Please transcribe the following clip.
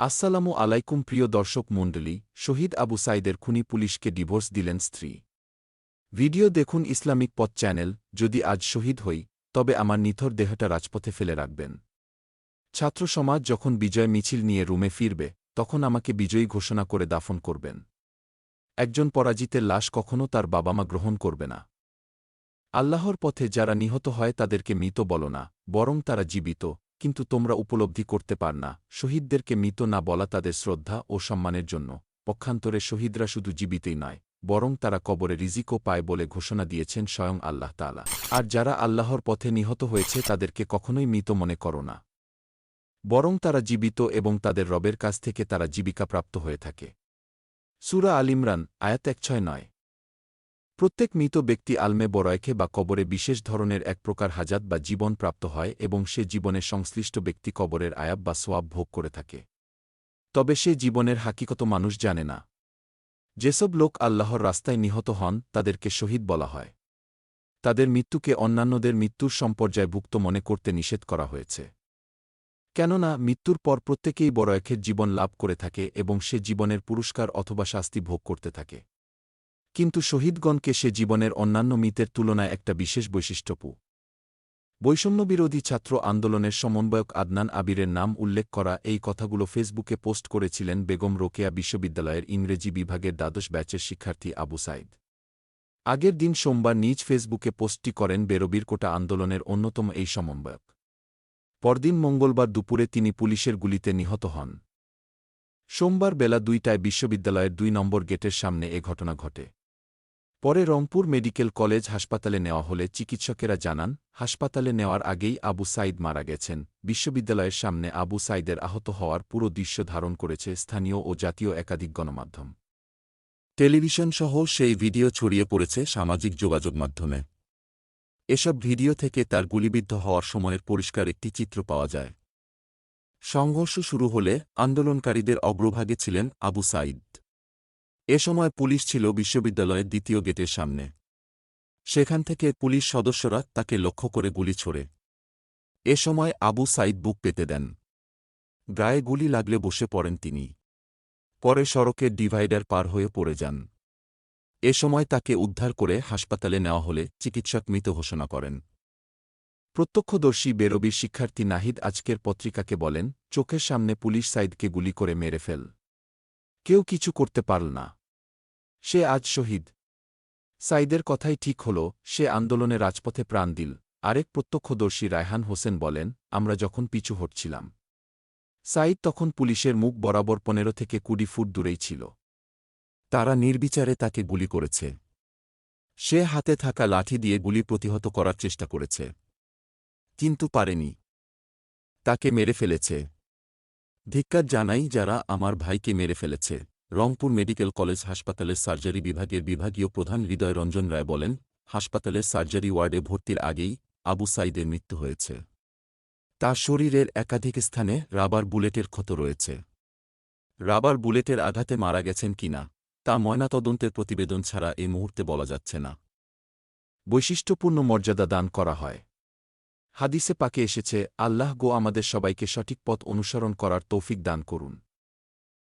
আসসালামু আলাইকুম প্রিয় দর্শক মণ্ডলী, শহীদ আবু সাইদের খুনি পুলিশকে ডিভোর্স দিলেন স্ত্রী। ভিডিও দেখুন ইসলামিক পথ চ্যানেল, যদি আজ শহীদ হই, তবে আমার নিথর দেহটা রাজপথে ফেলে রাখবেন। ছাত্র সমাজ যখন বিজয় মিছিল নিয়ে রুমে ফিরবে, তখন আমাকে বিজয়ী ঘোষণা করে দাফন করবেন। একজন পরাজিতের লাশ কখনও তার বাবা মা গ্রহণ করবে না। আল্লাহর পথে যারা নিহত হয় তাদেরকে মৃত বলো না, বরং তারা জীবিত কিন্তু তোমরা উপলব্ধি করতে পার না, শহীদদেরকে মৃত না বলা তাদের শ্রদ্ধা ও সম্মানের জন্য। পক্ষান্তরে শহীদরা শুধু জীবিতই নয়, বরং তারা কবরে রিজিকও পায় বলে ঘোষণা দিয়েছেন স্বয়ং আল্লাহ তালা আর যারা আল্লাহর পথে নিহত হয়েছে তাদেরকে কখনোই মৃত মনে করো না। বরং তারা জীবিত এবং তাদের রবের কাছ থেকে তারা জীবিকা প্রাপ্ত হয়ে থাকে। সুরা আল ইমরান, আয়াত এক ছয় নয়। প্রত্যেক মৃত ব্যক্তি আলমে বরয়খে বা কবরে বিশেষ ধরনের এক প্রকার হাজাত বা জীবন প্রাপ্ত হয় এবং সে জীবনের সংশ্লিষ্ট ব্যক্তি কবরের আয়াব বা সোয়াব ভোগ করে থাকে। তবে সে জীবনের হাকিকত মানুষ জানে না। যেসব লোক আল্লাহর রাস্তায় নিহত হন, তাদেরকে শহীদ বলা হয়। তাদের মৃত্যুকে অন্যান্যদের মৃত্যুর সম্পর্যায়ভুক্ত মনে করতে নিষেধ করা হয়েছে। কেননা, মৃত্যুর পর প্রত্যেকেই বড়য়েখের জীবন লাভ করে থাকে এবং সে জীবনের পুরস্কার অথবা শাস্তি ভোগ করতে থাকে। কিন্তু শহীদগণকে সে জীবনের অন্যান্য মিতের তুলনায় একটা বিশেষ বৈশিষ্ট্যপু। বৈষম্যবিরোধী ছাত্র আন্দোলনের সমন্বয়ক আদনান আবিরের নাম উল্লেখ করা এই কথাগুলো ফেসবুকে পোস্ট করেছিলেন বেগম রোকেয়া বিশ্ববিদ্যালয়ের ইংরেজি বিভাগের দ্বাদশ ব্যাচের শিক্ষার্থী আবু সাইদ। আগের দিন সোমবার নিজ ফেসবুকে পোস্টটি করেন বেরবিরকোটা আন্দোলনের অন্যতম এই সমন্বয়ক। পরদিন মঙ্গলবার দুপুরে তিনি পুলিশের গুলিতে নিহত হন। সোমবার বেলা দুইটায় বিশ্ববিদ্যালয়ের দুই নম্বর গেটের সামনে এ ঘটনা ঘটে। পরে রংপুর মেডিকেল কলেজ হাসপাতালে নেওয়া হলে চিকিৎসকেরা জানান, হাসপাতালে নেওয়ার আগেই আবু সাইদ মারা গেছেন। বিশ্ববিদ্যালয়ের সামনে আবু সাইদের আহত হওয়ার পুরো দৃশ্য ধারণ করেছে স্থানীয় ও জাতীয় একাধিক গণমাধ্যম। টেলিভিশন সহ সেই ভিডিও ছড়িয়ে পড়েছে সামাজিক যোগাযোগ মাধ্যমে। এসব ভিডিও থেকে তার গুলিবিদ্ধ হওয়ার সময়ের পরিষ্কার একটি চিত্র পাওয়া যায়। সংঘর্ষ শুরু হলে আন্দোলনকারীদের অগ্রভাগে ছিলেন আবু সাইদ। এ সময় পুলিশ ছিল বিশ্ববিদ্যালয়ের দ্বিতীয় গেটের সামনে। সেখান থেকে পুলিশ সদস্যরা তাকে লক্ষ্য করে গুলি ছোড়ে। এ সময় আবু সাইদ বুক পেতে দেন। গায়ে গুলি লাগলে বসে পড়েন তিনি। পরে সড়কের ডিভাইডার পার হয়ে পড়ে যান। এ সময় তাকে উদ্ধার করে হাসপাতালে নেওয়া হলে চিকিৎসক মৃত ঘোষণা করেন। প্রত্যক্ষদর্শী বেরবির শিক্ষার্থী নাহিদ আজকের পত্রিকাকে বলেন, চোখের সামনে পুলিশ সাইদকে গুলি করে মেরে ফেল। কেউ কিছু করতে পারল না। সে আজ শহীদ। সাইদের কথাই ঠিক হল, সে আন্দোলনে রাজপথে প্রাণ দিল। আরেক প্রত্যক্ষদর্শী রায়হান হোসেন বলেন, আমরা যখন পিছু হটছিলাম, সাইদ তখন পুলিশের মুখ বরাবর পনেরো থেকে কুড়ি ফুট দূরেই ছিল। তারা নির্বিচারে তাকে গুলি করেছে। সে হাতে থাকা লাঠি দিয়ে গুলি প্রতিহত করার চেষ্টা করেছে। কিন্তু পারেনি। তাকে মেরে ফেলেছে। ধিক্কার জানাই যারা আমার ভাইকে মেরে ফেলেছে, রংপুর মেডিকেল কলেজ হাসপাতালের সার্জারি বিভাগের বিভাগীয় প্রধান হৃদয় রঞ্জন রায় বলেন, হাসপাতালের সার্জারি ওয়ার্ডে ভর্তির আগেই আবু সাইদের মৃত্যু হয়েছে। তার শরীরের একাধিক স্থানে রাবার বুলেটের ক্ষত রয়েছে। রাবার বুলেটের আঘাতে মারা গেছেন কিনা তা ময়নাতদন্তের প্রতিবেদন ছাড়া এই মুহূর্তে বলা যাচ্ছে না। বৈশিষ্ট্যপূর্ণ মর্যাদা দান করা হয়। হাদিসে পাকে এসেছে আল্লাহ গো আমাদের সবাইকে সঠিক পথ অনুসরণ করার তৌফিক দান করুন।